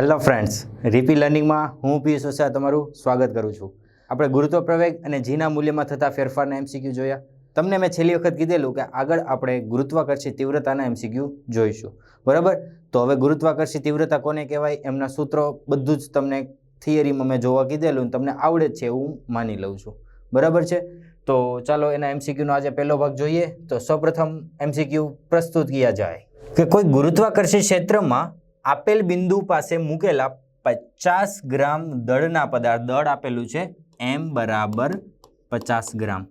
Hello friends રીપી લર્નિંગમાં હું PS ઓસા તમારું સ્વાગત કરું છું. આપણે ગુરુત્વ પ્રવેગ અને જીના મૂલ્યમાં થતા ફેરફારના એમસીક્યુ જોયા. તમને મેં છેલ્લી વખત કીધેલું કે આગળ આપણે ગુરુત્વાકર્ષી તીવ્રતાના એમસીક્યુ જોઈશું. બરાબર? તો હવે ગુરુત્વાકર્ષી તીવ્રતા કોને કહેવાય? એમના સૂત્રો બધું જ તમને થિયરીમાં મેં જોવા કીધેલું તમને આવડે જ છે એવું માની લઉં છું. બરાબર છે? તો ચાલો એના એમસીક્યુનો આજે પહેલો ભાગ જોઈએ. તો સૌપ્રથમ એમસીક્યુ પ્રસ્તુત કિયા જાય. કે કોઈ ગુરુત્વાકર્ષી ક્ષેત્રમાં આપેલ બિંદુ પાસે મૂકેલા પચાસ ગ્રામ દળના પદાર્થ, દળ આપેલું છે એમ બરાબર પચાસ ગ્રામ.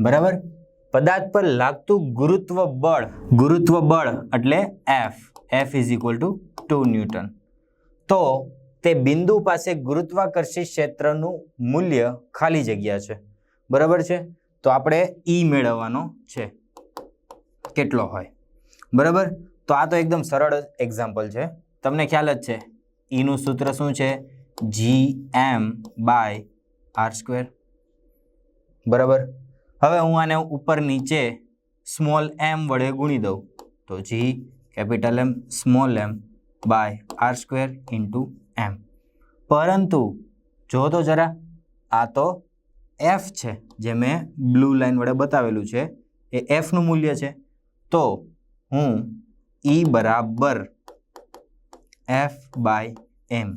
બરાબર? પદાર્થ પર લાગતું ગુરુત્વ બળ ગુરુત્વ બળ એટલે F F is equal to to newton તો તે બિંદુ પાસે ગુરુત્વાકર્ષી ક્ષેત્રનું મૂલ્ય ખાલી જગ્યા છે. બરાબર છે? તો આપણે ઈ મેળવવાનો છે. કેટલો હોય? બરાબર? તો આ તો એકદમ સરળ એક્ઝામ્પલ છે. તમને ખ્યાલ જ છે. ઈનું સૂત્ર શું છે? G M by R square બરાબર? હવે હું આને ઉપર નીચે સ્મોલ એમ વડે ગુણી દઉં. તો G capital M small M by R square into M પરંતુ, જો તો જરા, આ તો એફ છે, જે મેં બ્લુ લાઇન વડે બતાવેલું છે. એ એફનું મૂલ્ય છે. તો હું ઈ બરાબર એફ બાય એમ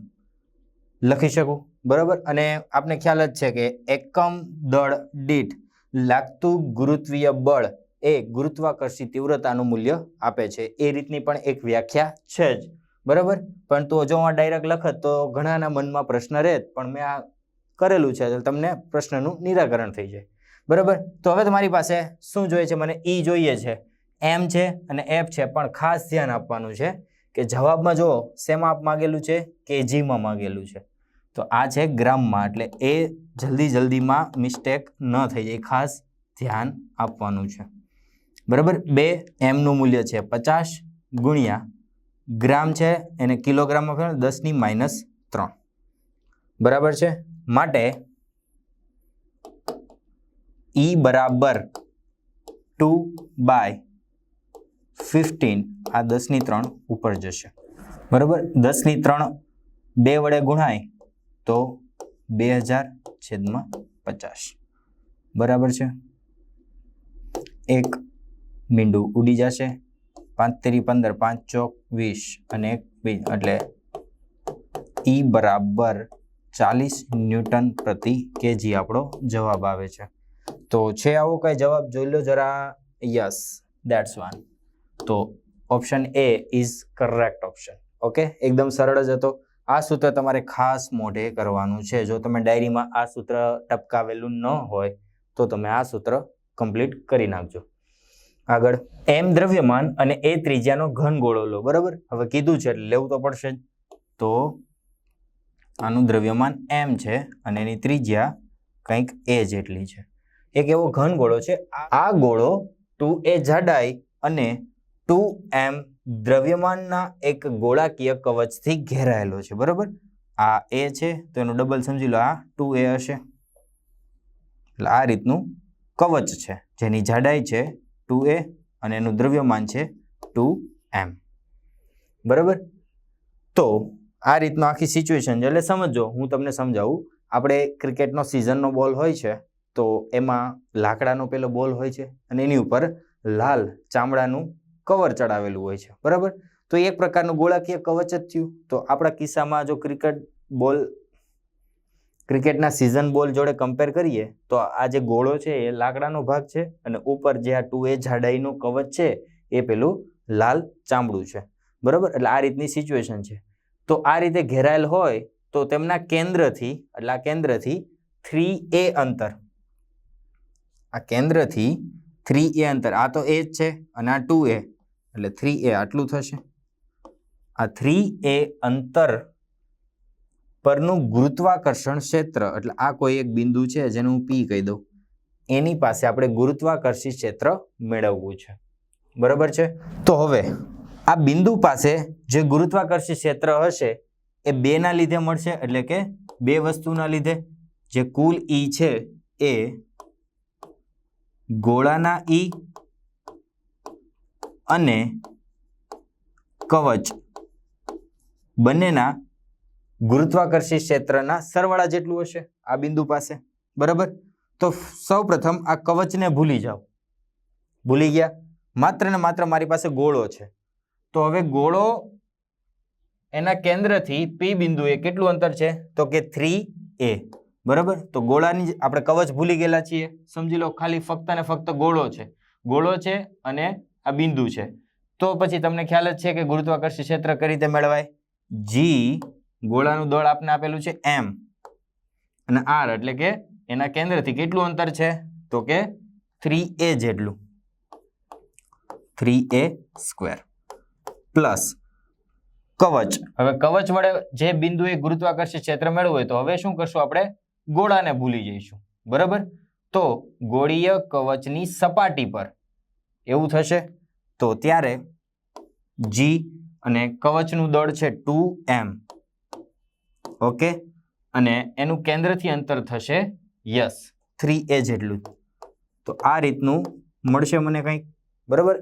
લખી શકું? બરાબર? અને આપને ખ્યાલ જ છે કે એકમ દળ દીઠ લાગતું ગુરુત્વીય બળ એ ગુરુત્વાકર્ષી તીવ્રતાનું મૂલ્ય આપે છે. એ રીતની પણ એક વ્યાખ્યા છે જ. બરાબર? પણ તો જો આ ડાયરેક્ટ લખત, તો ઘણાના મનમાં પ્રશ્ન રહેત પણ મેં આ કરેલું છે તમને પ્રશ્નનું નિરાકરણ થઈ જાય. બરાબર? તો હવે તમારી પાસે શું જોઈએ છે? મને ઈ જોઈએ છે. એમ છે અને એફ છે. પણ ખાસ ધ્યાન આપવાનું છે કે જવાબમાં જો શેમાં આપ માગેલું છે? કેજીમાં માગેલું છે. તો આ છે ગ્રામમાં, એટલે એ જલ્દી જલ્દીમાં મિસ્ટેક ન થઈ જાય. ખાસ ધ્યાન આપવાનું છે. બરાબર? બે એમનું મૂલ્ય છે. પચાસ ગુણ્યા ગ્રામ છે. એને કિલોગ્રામમાં ફેરવો દસની માઇનસ ત્રણ. બરાબર છે? માટે ઈ બરાબર ટુ બાય ફિફ્ટીન આ દસની ત્રણ ઉપર જશે. બરાબર? દસની ત્રણ બે વડે ગુણાય તો બે હજાર છેદમાં પચાસ. બરાબર છે? એક મીંડું ઉડી જશે. પાંચ તેરી પંદર, પાંચ ચોક વીસ અને એક એટલે ઈ બરાબર ચાલીસ ન્યૂટન પ્રતિ કેજી આપણો જવાબ આવે છે. તો છે આવો કઈ જવાબ? જોઈ લો જરા. યસ દેટ્સ વન તો option A is correct option okay એકદમ સરળ જ હતો. આ સૂત્ર તમારે ખાસ મોઢે કરવાનું છે. જો તમે ડાયરીમાં આ સૂત્ર ટપકાવેલું ન હોય, તો તમે આ સૂત્ર કમ્પ્લીટ કરી નાખજો. આગળ. એમ દ્રવ્યમાન અને એ ત્રિજ્યાનો ઘન ગોળો લો. બરાબર? હવે કીધું છે એટલે લેવું તો પડશે જ. તો આનું દ્રવ્યમાન એમ છે અને એની ત્રિજ્યા કંઈક એ જેટલી છે. એક એવો ઘન ગોળો છે. આ ગોળો ટુ એ જાડાઈ અને ટુ એમ દ્રવ્યમાનના એક ગોળાકીય કવચથી ઘેરાયેલો છે, બરાબર? આ એ છે, તો એનું ડબલ સમજી લો, આ ટુ એ હશે. એટલે આ રીતનું કવચ છે, જેની જાડાઈ છે ટુ એ અને એનું દ્રવ્યમાન છે ટુ એમ. બરાબર? તો આ રીતનું આખી સિચ્યુએશન છે, એટલે સમજો, હું તમને સમજાવું. આપણે ક્રિકેટનો સિઝનનો બોલ હોય છે, તો એમાં લાકડાનો પેલો બોલ હોય છે, અને એની ઉપર લાલ ચામડાનું કવર ચડાવેલું હોય છે. બરાબર? તો એક પ્રકારનું ગોળાકીય કવચ જ થયું. તો આપણા કિસ્સામાં જો ક્રિકેટ બોલ, ક્રિકેટના સિઝન બોલ જોડે કમ્પેર કરીએ, તો આ જે ગોળો છે એ લાકડાનો ભાગ છે અને ઉપર જે આ ટુ એ જાડાઈનું કવચ છે એ પેલું લાલ ચામડું છે. બરાબર? એટલે આ રીતની સિચ્યુએશન છે. તો આ રીતે ઘેરાયેલ હોય તો તેમના કેન્દ્રથી, એટલે આ કેન્દ્રથી થ્રી એ અંતર. આ કેન્દ્રથી થ્રી એ અંતર. આ તો એ જ છે અને આ ટુ એ એટલે થ્રી એ આટલું થશે. આ થ્રી એ અંતર પરનું ગુરુત્વાકર્ષણ ક્ષેત્ર, એટલે આ કોઈ એક બિંદુ છે, જેને હું પી કહી દઉં. એની પાસે આપણે ગુરુત્વાકર્ષી ક્ષેત્ર મેળવવું છે. બરાબર છે? તો હવે, આ બિંદુ પાસે જે ગુરુત્વાકર્ષી ક્ષેત્ર હશે, એ બેના લીધે મળશે, એટલે કે બે વસ્તુના લીધે. જે કુલ ઈ છે, એ ગોળાના ઈ અને કવચ બંનેના ગુરુત્વાકર્ષી ક્ષેત્રના સરવાળા જેટલું હશે આ બિંદુ પાસે. બરાબર? તો સૌ પ્રથમ આ કવચને ભૂલી જાઓ. ભૂલી ગયા? માત્ર ને માત્ર મારી પાસે ગોળો છે. તો હવે ગોળો એના કેન્દ્રથી પી બિંદુએ કેટલું અંતર છે? તો કે થ્રી એ બરાબર? તો ગોળાની આપણે કવચ ભૂલી ગયેલા છીએ. સમજી લો, ખાલી ફક્ત ને ફક્ત ગોળો છે. ગોળો છે અને આ બિંદુ છે. તો પછી તમને ખ્યાલ જ છે કે ગુરુત્વાકર્ષણ ક્ષેત્ર કઈ રીતે મેળવાય? જી ગોળાનું દળ આપને આપેલું છે એમ અને આર એટલે કે એના કેન્દ્રથી કેટલું અંતર છે? તો કે થ્રી એ જેટલું. થ્રી એ સ્ક્વેર પ્લસ કવચ. હવે કવચ વડે જે બિંદુએ ગુરુત્વાકર્ષણ ક્ષેત્ર મેળવું હોય તો હવે શું કરશું આપણે? ગોળાને ભૂલી જઈશું. બરાબર? તો ગોળીય કવચની સપાટી પર. એવું થશે. તો ત્યારે જી અને કવચનું દળ છે ટુ એમ. ઓકે? અને એનું કેન્દ્રથી અંતર થશે યસ. થ્રી એ જેટલું. તો આ રીતનું મળશે મને કંઈક. બરાબર?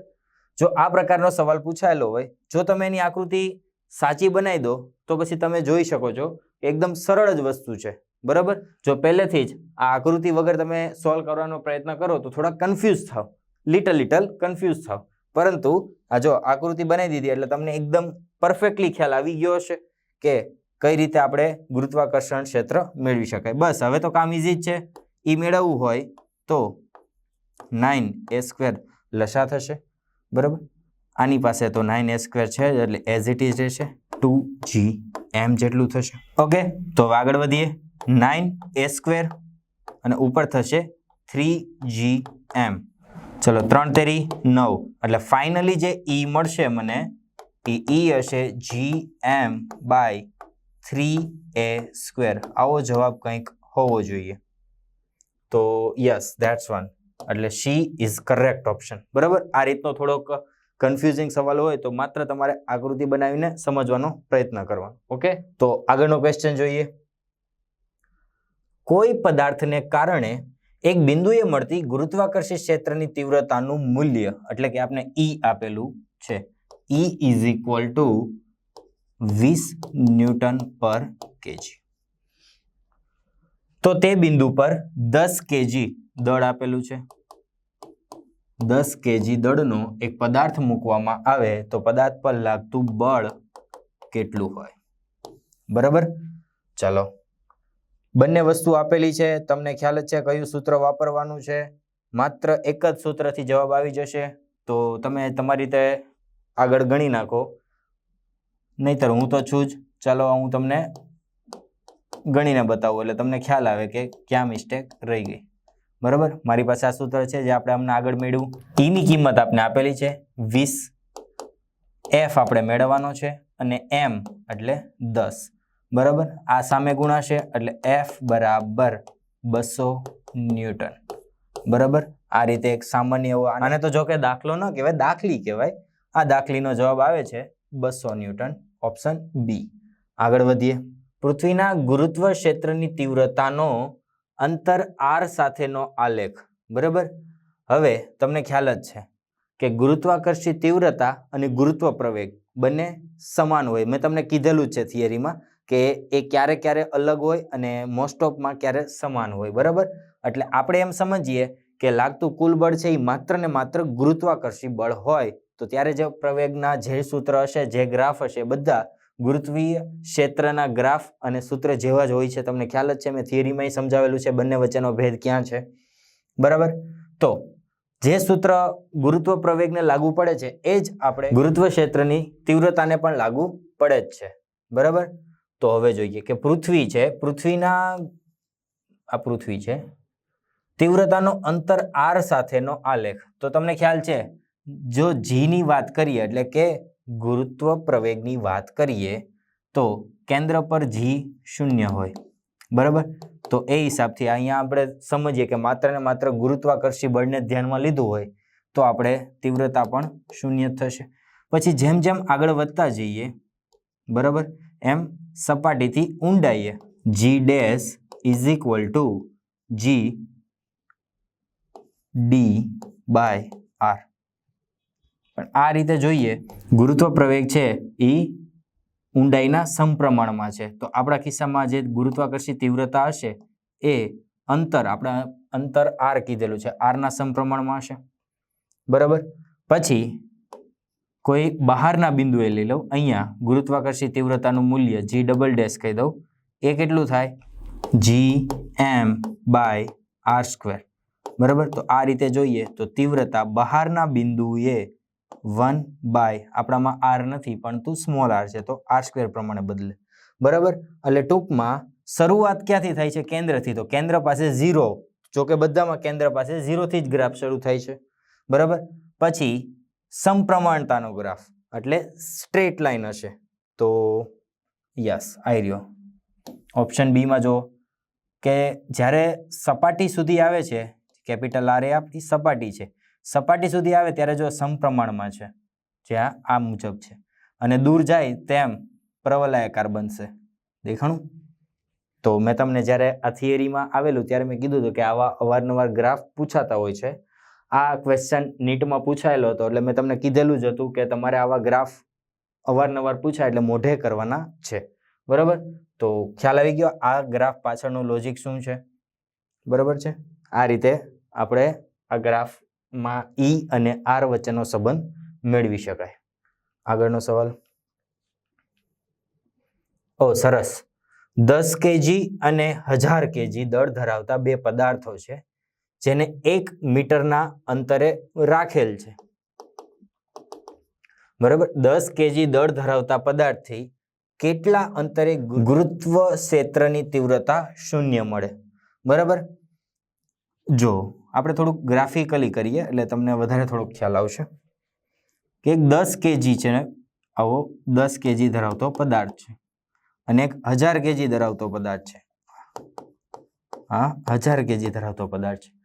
જો આ પ્રકારનો સવાલ પૂછાયેલો હોય, જો તમે એની આકૃતિ સાચી બનાવી દો, તો પછી તમે જોઈ શકો છો એકદમ સરળ જ વસ્તુ છે. બરાબર? જો પહેલેથી જ આ આકૃતિ વગર તમે સોલ્વ કરવાનો પ્રયત્ન કરો, તો થોડા કન્ફ્યુઝ થાવ લિટલ લિટલ કન્ફ્યુઝ થાવ પરંતુ આ જો આકૃતિ બનાવી દીધી એટલે તમને એકદમ પરફેક્ટલી ખ્યાલ આવી ગયો હશે કે કઈ રીતે આપણે ગુરુત્વાકર્ષણ ક્ષેત્ર મેળવી શકાય. બસ, હવે તો કામ ઇઝી જ છે. એ મેળવવું હોય તો નાઇન એ સ્ક્વેર લસા થશે, બરાબર? આની પાસે તો નાઇન એ સ્ક્વેર છે એટલે એઝ ઇટ ઇઝ રહેશે. ટુ જી એમ જેટલું થશે. ઓકે તો આગળ વધીએ. નાઇન એ સ્ક્વેર અને ઉપર થશે થ્રી જી એમ ચલો, ત્રણ તેરી નવ. એટલે ફાઇનલી જે ઈ મળશે મને, એ ઈ હશે G M by three A square આવો જવાબ કંઈક હોવો જોઈએ. તો યસ ધેટ્સ વન એટલે સી ઇઝ કરેક્ટ ઓપ્શન બરાબર? આ રીતનો થોડોક કન્ફ્યુઝિંગ સવાલ હોય તો માત્ર તમારે આકૃતિ બનાવીને સમજવાનો પ્રયત્ન કરવાનો. ઓકે તો આગળનો ક્વેશ્ચન જોઈએ. કોઈ પદાર્થને કારણે એક બિંદુએ મળતી ગુરુત્વાકર્ષી ક્ષેત્રની તીવ્રતાનું મૂલ્ય, એટલે કે આપણે ઈ આપેલું છે. ઈ ઇઝ ઇક્વલ ટુ વીસ ન્યૂટન પર કેજી તો તે બિંદુ પર દસ કેજી દળ આપેલું છે. દસ કેજી દળનો એક પદાર્થ મૂકવામાં આવે તો પદાર્થ પર લાગતું બળ કેટલું હોય? બરાબર? ચાલો. બંને વસ્તુ આપેલી છે. તમને ખ્યાલ જ છે કયું સૂત્ર વાપરવાનું છે. માત્ર એક જ સૂત્રથી જવાબ આવી જશે. તો તમે તમારી રીતે આગળ ગણી નાખો. નહીતર હું તો છું જ. ચાલો હું તમને ગણીને બતાવું. એટલે તમને ખ્યાલ આવે કે ક્યાં મિસ્ટેક રહી ગઈ. બરાબર? મારી પાસે આ સૂત્ર છે જે આપણે અમને આગળ મેળવ્યું. ઈની કિંમત આપણે આપેલી છે. વીસ. એફ આપણે મેળવવાનો છે અને એમ એટલે દસ. બરાબર? આ સામે ગુણાશે એટલે એફ બરાબર બસો ન્યૂટન. બરાબર? આ રીતે એક સામાન્ય એવો આને તો જો કે દાખલો ન કહેવાય, દાખલી કહેવાય. આ દાખલીનો જવાબ આવે છે બસો ન્યૂટન, ઓપ્શન બી આગળ વધીએ. પૃથ્વીના ગુરુત્વ ક્ષેત્રની તીવ્રતાનો અંતર આર સાથેનો આલેખ. બરાબર? હવે તમને ખ્યાલ જ છે કે ગુરુત્વાકર્ષી તીવ્રતા અને ગુરુત્વ પ્રવેગ બંને સમાન હોય. મેં તમને કીધેલું જ છે થિયરીમાં કે એ ક્યારે ક્યારે અલગ હોય અને મોસ્ટ ઓફમાં ક્યારે સમાન હોય, બરાબર? એટલે આપણે એમ સમજીએ કે લાગતું કુલ બળ છે એ માત્ર ને માત્ર ગુરુત્વાકર્ષી બળ હોય, તો ત્યારે જે પ્રવેગના જે સૂત્ર હશે, જે ગ્રાફ હશે, બધા ગુરુત્વીય ક્ષેત્રના ગ્રાફ અને સૂત્ર જેવા જ હોય છે. તમને ખ્યાલ જ છે, મેં થિયરીમાં સમજાવેલું છે, બંને વચ્ચેનો ભેદ ક્યાં છે? બરાબર? તો જે સૂત્ર ગુરુત્વ પ્રવેગને લાગુ પડે છે, એ જ આપણે ગુરુત્વ ક્ષેત્રની તીવ્રતાને પણ લાગુ પડે જ છે. બરાબર? તો હવે જોઈએ કે પૃથ્વી છે, પૃથ્વીના, આ પૃથ્વી છે, તીવ્રતાનો અંતર આર સાથેનો આલેખ. તો તમને ખ્યાલ છે, જો જીની વાત કરીએ, એટલે કે ગુરુત્વ પ્રવેગની વાત કરીએ, તો કેન્દ્ર પર જી શૂન્ય હોય. બરાબર? તો એ હિસાબથી અહીંયા આપણે સમજીએ કે માત્ર ને માત્ર ગુરુત્વાકર્ષી બળને ધ્યાનમાં લીધું હોય, તો આપણે તીવ્રતા પણ શૂન્ય થશે. પછી જેમ જેમ આગળ વધતા જઈએ, બરાબર? એમ સપાટીથી ઊંડાઈએ. G dash is equal to G D by R પણ આ રીતે જોઈએ ગુરુત્વ પ્રવેગ છે એ ઊંડાઈના સમપ્રમાણમાં છે. તો આપણા કિસ્સામાં જે ગુરુત્વાકર્ષી તીવ્રતા હશે, એ અંતર, આપણા અંતર આર કીધેલું છે. આરના સમપ્રમાણમાં હશે. બરાબર? પછી કોઈ બહારના બિંદુએ લઈ લઉં. અહીંયા ગુરુત્વાકર્ષી તીવ્રતાનું મૂલ્ય જી ડબલ ડેશ કહી દઉં. એ કેટલું થાય? G M by R square બરાબર? તો આ રીતે જોઈએ તો તીવ્રતા બહારના બિંદુએ વન બાય આપણામાં આર નથી પરંતુ સ્મોલ આર છે, તો આર સ્ક્વેર પ્રમાણે બદલે. બરાબર? એટલે ટૂંકમાં શરૂઆત ક્યાંથી થાય છે? કેન્દ્રથી. તો કેન્દ્ર પાસે ઝીરો જો કે બધામાં કેન્દ્ર પાસે ઝીરોથી જ ગ્રાફ શરૂ થાય છે. બરાબર? પછી સમપ્રમાણતાનો ગ્રાફ, એટલે સ્ટ્રેટ લાઈન હશે. તો યસ, આઈ રહ્યો. ઓપ્શન બીમાં જો કે જ્યારે સપાટી સુધી આવે છે, કેપિટલ આર એ આપણી સપાટી છે. સપાટી સુધી આવે ત્યારે જો સમપ્રમાણમાં છે, જ્યાં આ મુજબ છે. અને દૂર જાય તેમ પ્રવલયાકાર બનશે. દેખાણું? તો મેં તમને જ્યારે આ થિયરીમાં આવેલું, ત્યારે મેં કીધું હતું કે આવા અવારનવાર ગ્રાફ પૂછાતા હોય છે આ ક્વેશ્ચન નીટમાં પૂછાયેલો હતો, એટલે મેં તમને કીધેલું જ હતું કે તમારે આવા ગ્રાફ અવારનવાર પૂછાય એટલે મોઢે કરવાના છે. બરાબર? તો ખ્યાલ આવી ગયો, આ ગ્રાફ પાછળનું લોજિક શું છે? બરાબર છે? આ રીતે આપણે આ ગ્રાફમાં ઈ અને આર વચ્ચેનો સંબંધ મેળવી શકાય. આગળનો સવાલ? ઓ, સરસ. દસ કેજી અને હજાર કેજી દળ ધરાવતા બે પદાર્થો છે. જેને એક મીટરના અંતરે રાખેલ છે. બરાબર? દસ કેજી દળ ધરાવતા પદાર્થથી કેટલા અંતરે ગુરુત્વ ક્ષેત્રની તીવ્રતા શૂન્ય મળે? બરાબર? જો, આપણે થોડુંક ગ્રાફિકલી કરીએ, એટલે તમને વધારે થોડોક ખ્યાલ આવશે કે એક દસ કેજી છે આવો દસ કેજી ધરાવતો પદાર્થ છે અને એક હજાર કેજી ધરાવતો પદાર્થ છે. હા, હજાર કેજી ધરાવતો પદાર્થ છે.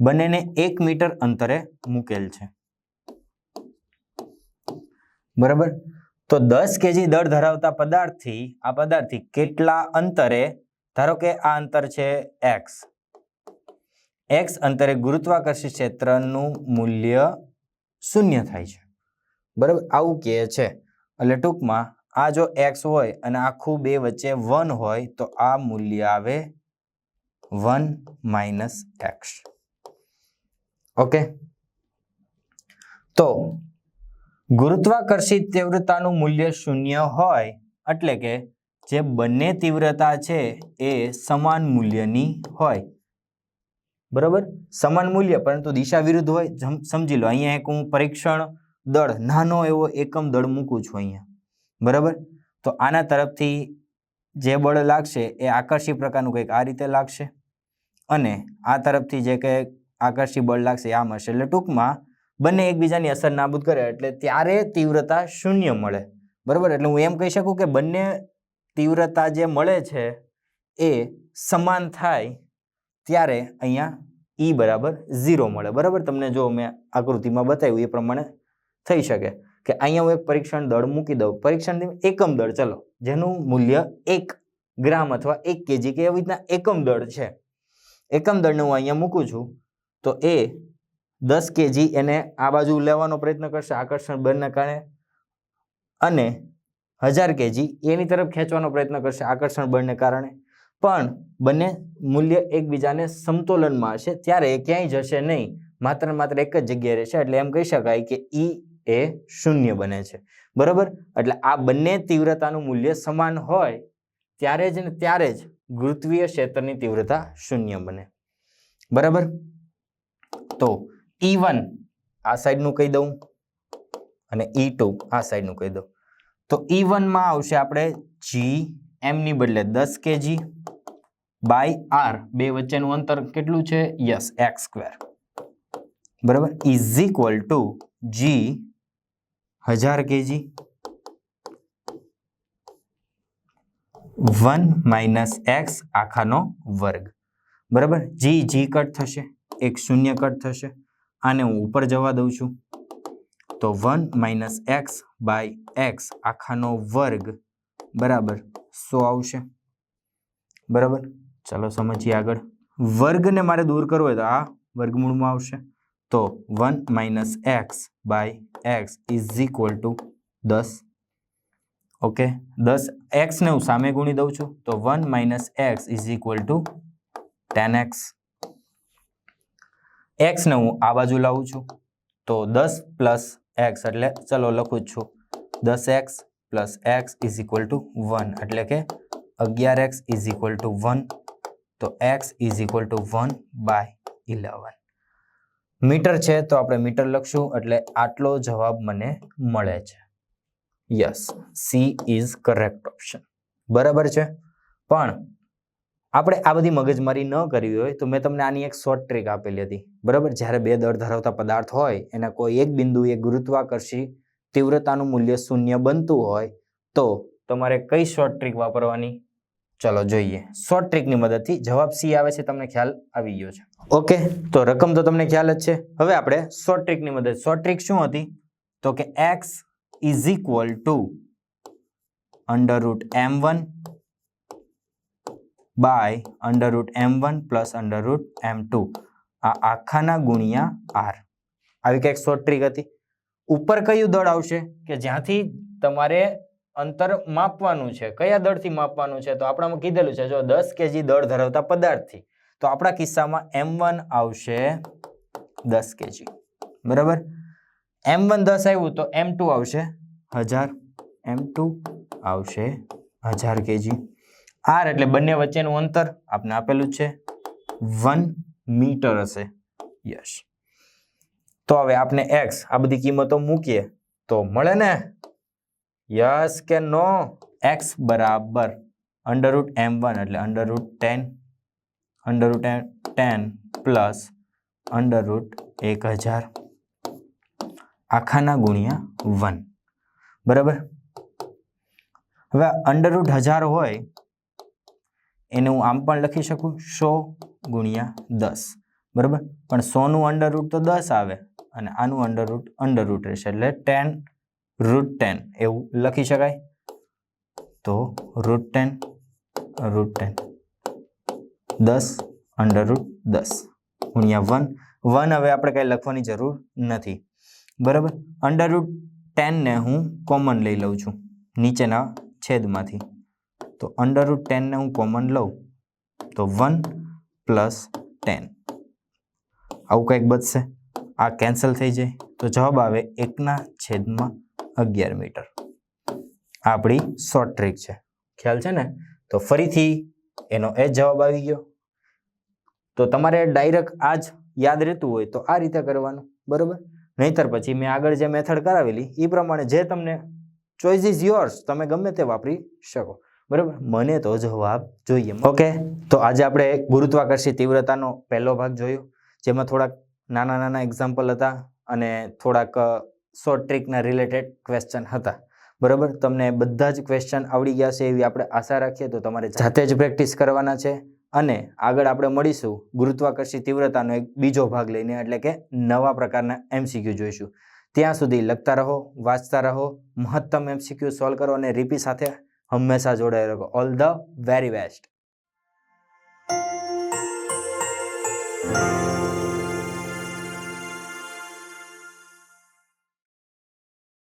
બંનેને એક મીટર અંતરે મૂકેલ છે. બરાબર? તો દસ કેજી દળ ધરાવતા પદાર્થથી, આ પદાર્થથી કેટલા અંતરે, ધારો કે આ અંતર છે એક્સ એક્સ અંતરે ગુરુત્વાકર્ષી ક્ષેત્રનું મૂલ્ય શૂન્ય થાય છે. બરાબર? આવું કહે છે. એટલે ટૂંકમાં, આ જો એક્સ હોય અને આખું બે વચ્ચે વન હોય, તો આ મૂલ્ય આવે વન માઇનસ એક્સ ઓકે. તો ગુરુત્વાકર્ષિત તીવ્રતાનું મૂલ્ય શૂન્ય હોય એટલે કે જે બંને તીવ્રતા છે એ સમાન મૂલ્યની હોય. બરાબર? સમાન મૂલ્ય, પરંતુ દિશા વિરુદ્ધ હોય. સમજી લો, અહીંયા એક હું પરીક્ષણ દળ, નાનો એવો એકમ દળ મૂકું છું અહીંયા. બરાબર? તો આના તરફથી જે બળ લાગશે એ આકર્ષી પ્રકારનું કંઈક આ રીતે લાગશે. અને આ તરફથી જે કંઈક આકર્ષી બળ લાગશે આમ હશે એટલે ટૂંકમાં બંને એકબીજાની અસર નાબૂદ કરે એટલે ત્યારે તીવ્રતા શૂન્ય મળે. બરાબર? એટલે હું એમ કહી શકું કે બંને તીવ્રતા જે મળે છે એ સમાન થાય ત્યારે અહીંયા ઈ બરાબર ઝીરો મળે. બરાબર? તમને જો મેં આકૃતિમાં બતાવ્યું એ પ્રમાણે થઈ શકે. કે અહીંયા હું એક પરીક્ષણ દળ મૂકી દઉં. પરીક્ષણ એકમ દળ. ચલો. જેનું મૂલ્ય એક ગ્રામ અથવા એક કેજી કે એવી રીતના એકમ દળ છે. એકમ દળને હું અહીંયા મૂકું છું. તો એ દસ કેજી એને આ બાજુ લેવાનો પ્રયત્ન કરશે, આકર્ષણ બળના કારણે. અને હજાર કેજી એની તરફ ખેંચવાનો પ્રયત્ન કરશે, આકર્ષણ બળને કારણે. પણ બંને મૂલ્ય એકબીજાને સમતોલનમાં હશે, ત્યારે એ ક્યાંય જશે નહીં. માત્ર માત્ર એક જ જગ્યાએ રહેશે, એટલે એમ કહી શકાય કે ઈ એ શૂન્ય બને છે. બરાબર? એટલે આ બંને તીવ્રતાનું મૂલ્ય સમાન હોય, ત્યારે જ ને ત્યારે જ ગુરુત્વીય ક્ષેત્રની તીવ્રતા શૂન્ય બને. બરાબર? તો ઈ વન આ સાઈડનું કહી દઉં અને ઈ ટુ આ સાઈડનું કહી દઉં. તો ઈ વનમાં આવશે આપણે જી એમની બદલે દસ કેજી બાય આર બે વચ્ચેનું અંતર કેટલું છે? યસ એક્સ સ્ક્વેર બરાબર? ઇઝ ઇક્વલ ટુ જી હજાર કેજી વન માઇનસ એક્સ આખાનો વર્ગ. બરાબર? જી જી કટ થશે. એક શૂન્ય કટ થશે. આને હું ઉપર જવા દઉં છું. તો one minus X by X આખાનો વર્ગ બરાબર સો આવશે. બરાબર? ચાલો સમજીએ આગળ. વર્ગને મારે દૂર કરવો હોય તો આ વર્ગમૂળમાં આવશે. તો one minus X by X is equal to દસ. ઓકે? દસ એક્સને હું સામે ગુણી દઉં છું. તો one minus X is equal to ten X. એક્સને હું આ બાજુ લાવું છું. તો દસ પ્લસ એક્સ એટલે ચલો લખું જ છું. દસ X plus X is equal to one એટલે કે અગિયાર X is equal to one તો X is equal to one by eleven metre છે તો આપણે મીટર લખશું એટલે આટલો જવાબ મને મળે છે. Yes C is correct option બરાબર છે? પણ આપણે આ બધી મગજમારી ન કરવી હોય તો મેં તમને આની એક શોર્ટ ટ્રીક આપેલી હતી. બરાબર? જ્યારે બે દળ ધરાવતા પદાર્થ હોય, એના કોઈ એક બિંદુએ ગુરુત્વાકર્ષી તીવ્રતાનું મૂલ્ય શૂન્ય બનતું હોય, તો તમારે કઈ શોર્ટ ટ્રીક વાપરવાની? ચલો જોઈએ. શોર્ટ ટ્રીકની મદદથી જવાબ સી આવે છે, તમને ખ્યાલ આવી ગયો છે. ઓકે, તો રકમ તો તમને ખ્યાલ જ છે. હવે આપણે શોર્ટ ટ્રીકની મદદ. શોર્ટ ટ્રીક શું હતી? તો કે X is equal to under root M one by under root M one plus under root M two. આ આખાના ગુણ્યા આર. આવી કંઈક શોર્ટ ટ્રીક હતી. ઉપર કયું દળ આવશે? કે જ્યાંથી તમારે અંતર માપવાનું છે. કયા દળથી માપવાનું છે? તો આપણામાં કીધેલું છે, જો દસ કેજી દળ ધરાવતા પદાર્થથી. તો આપણા કિસ્સામાં એમ વન આવશે દસ કેજી બરાબર? એમ વન દસ આવ્યું તો એમ ટુ આવશે હજાર. એમ ટુ આવશે હજાર કેજી આર એટલે બંને વચ્ચેનું અંતર આપને આપેલું છે. વન મીટર હશે. યસ. તો હવે આપણે એક્સ આ બધી કિંમતો મૂકીએ તો મળે ને? યસ કે નો? એક્સ બરાબર. અંડર રૂટ એમ વન એટલે under root ten under root ten plus under root એક હજાર. આખાના ગુણ્યા વન બરાબર? હવે અંડર રૂટ હજાર હોય એને હું આમ પણ લખી શકું? સો ગુણ્યા દસ. બરાબર? પણ સોનું અંડર રૂટ તો દસ આવે અને આનું અંડર રૂટ અંડર રૂટ રહેશે. એટલે ટેન રૂટ ટેન એવું લખી શકાય? તો રૂટ ટેન રૂટ ટેન દસ અંડર રૂટ દસ. ગુણ્યા વન વન હવે આપણે કંઈ લખવાની જરૂર નથી. બરાબર? અંડર રૂટ ટેનને હું કોમન લઈ લઉં છું નીચેના છેદમાંથી. તો અંડર રૂટ ટેનને હું કોમન લઉં, તો વન પ્લસ ટેન આવું કંઈક બચશે. આ કેન્સલ થઈ જાય. તો જવાબ આવે એકના છેદમાં અગિયાર મીટર. આપણી શોર્ટ ટ્રીક છે. ખ્યાલ છે ને? તો ફરીથી એનો એ જવાબ આવી ગયો. તો તમારે ડાયરેક્ટ આ જ યાદ રહેતું હોય તો આ રીતે કરવાનું, બરાબર? નહીતર પછી મેં આગળ જે મેથડ કરાવેલી એ પ્રમાણે જે તમને ચોઇસ ઇઝ યોર્સ તમે ગમે તે વાપરી શકો. બરાબર? મને તો જવાબ જોઈએ. ઓકે તો આજે આપણે ગુરુત્વાકર્ષી તીવ્રતાનો પહેલો ભાગ જોયો, જેમાં થોડાક નાના નાના એક્ઝામ્પલ હતા અને થોડાક શોર્ટ ટ્રીકના રિલેટેડ ક્વેશ્ચન હતા. બરાબર? તમને બધા જ ક્વેશ્ચન આવડી ગયા છે એવી આપણે આશા રાખીએ, તો તમારે જાતે જ પ્રેક્ટિસ કરવાના છે. અને આગળ આપણે મળીશું ગુરુત્વાકર્ષી તીવ્રતાનો એક બીજો ભાગ લઈને, એટલે કે નવા પ્રકારના એમસીક્યુ જોઈશું. ત્યાં સુધી લખતા રહો, વાંચતા રહો, મહત્તમ એમસીક્યુ સોલ્વ કરો અને રીપી સાથે હંમેશા જોડાઈ રહો. All the very best